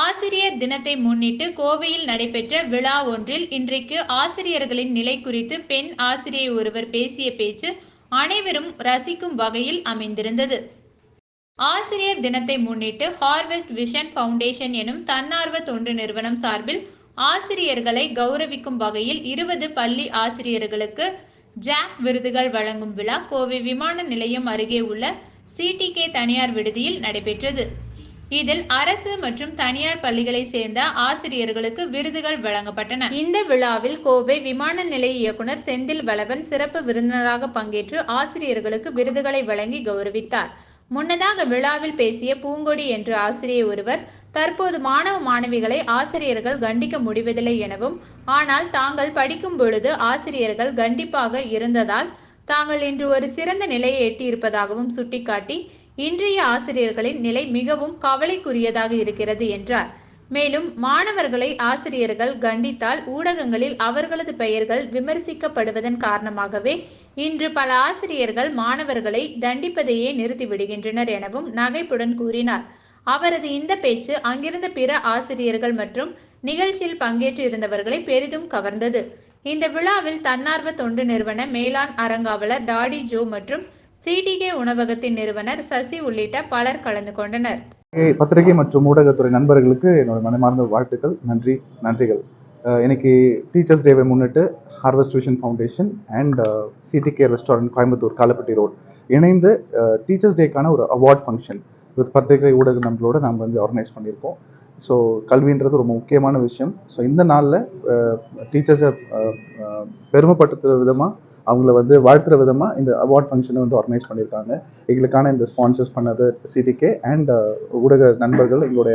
ஆசிரியர் தினத்தை முன்னிட்டு கோவையில் நடைபெற்ற விழா ஒன்றில் இன்றைக்கு ஆசிரியர்களின் நிலை குறித்து பெண் ஆசிரியை ஒருவர் பேசிய பேச்சு அனைவரும் ரசிக்கும் வகையில் அமைந்திருந்தது. ஆசிரியர் தினத்தை முன்னிட்டு ஹார்வெஸ்ட் விஷன் ஃபவுண்டேஷன் எனும் தன்னார்வ தொண்டு நிறுவனம் சார்பில் ஆசிரியர்களை கௌரவிக்கும் வகையில் இருபது பள்ளி ஆசிரியர்களுக்கு ஜாக் விருதுகள் வழங்கும் விழா கோவை விமான நிலையம் அருகே உள்ள சிடிகே தனியார் விடுதியில் நடைபெற்றது. இதில் அரசு மற்றும் தனியார் பள்ளிகளை சேர்ந்த ஆசிரியர்களுக்கு விருதுகள் வழங்கப்பட்டன. இந்த விழாவில் கோவை விமான நிலைய இயக்குனர் செந்தில் வளவன் சிறப்பு விருந்தினராக பங்கேற்று ஆசிரியர்களுக்கு விருதுகளை வழங்கி கௌரவித்தார். முன்னதாக விழாவில் பேசிய பூங்கொடி என்ற ஆசிரியர் ஒருவர் தற்போது மாணவ மாணவிகளை ஆசிரியர்கள் கண்டிக்க முடிவதில்லை எனவும் ஆனால் தாங்கள் படிக்கும் பொழுது ஆசிரியர்கள் கண்டிப்பாக இருந்ததால் தாங்கள் இன்று ஒரு சிறந்த நிலையை எட்டியிருப்பதாகவும் சுட்டிக்காட்டி இன்றைய ஆசிரியர்களின் நிலை மிகவும் கவலைக்குரியதாக இருக்கிறது என்றார். மேலும் மாணவர்களை ஆசிரியர்கள் கண்டித்தால் ஊடகங்களில் அவர்களது பெயர்கள் விமர்சிக்கப்படுவதன் காரணமாகவே இன்று பல ஆசிரியர்கள் மாணவர்களை தண்டிப்பதையே நிறுத்திவிடுகின்றனர் எனவும் நகைப்புடன் கூறினார். அவரது இந்த பேச்சு அங்கிருந்த பிற ஆசிரியர்கள் மற்றும் நிகழ்ச்சியில் பங்கேற்று இருந்தவர்களை பெரிதும் கவர்ந்தது. இந்த விழாவில் தன்னார்வ தொண்டு நிறுவன மேலாண் அறங்காவலர் டாடி ஜோ மற்றும் சிடிகே உணவகத்தின் நிறுவனர் சசி உள்ளிட்ட பலர் கலந்து கொண்டனர். பத்திரிகை மற்றும் ஊடகத்துறை நண்பர்களுக்கு என்னோட மனமார்ந்த வாழ்த்துக்கள். நன்றி நன்றிகள். இன்னைக்கு டீச்சர்ஸ் டேவை முன்னிட்டு harvest tuition foundation and CDK restaurant Coimbatore Kalappatti road இணைந்து டீச்சர்ஸ் டேக்கான ஒரு அவார்ட் ஃபங்க்ஷன் வித் பத்திரிகை ஊடக நண்பர்களோட நாம் வந்து ஆர்கனைஸ் பண்ணியிருக்கோம். ஸோ கல்வின்றது ரொம்ப முக்கியமான விஷயம். ஸோ இந்த நாளில் டீச்சர்ஸை பெருமைப்படுத்துகிற விதமாக அவங்கள வந்து வாழ்த்துற விதமாக இந்த அவார்ட் ஃபங்க்ஷனை வந்து ஆர்கனைஸ் பண்ணியிருக்காங்க. எங்களுக்கான இந்த ஸ்பான்சர்ஸ் பண்ணது சிடிகே அண்ட் ஊடக நண்பர்கள் எங்களுடைய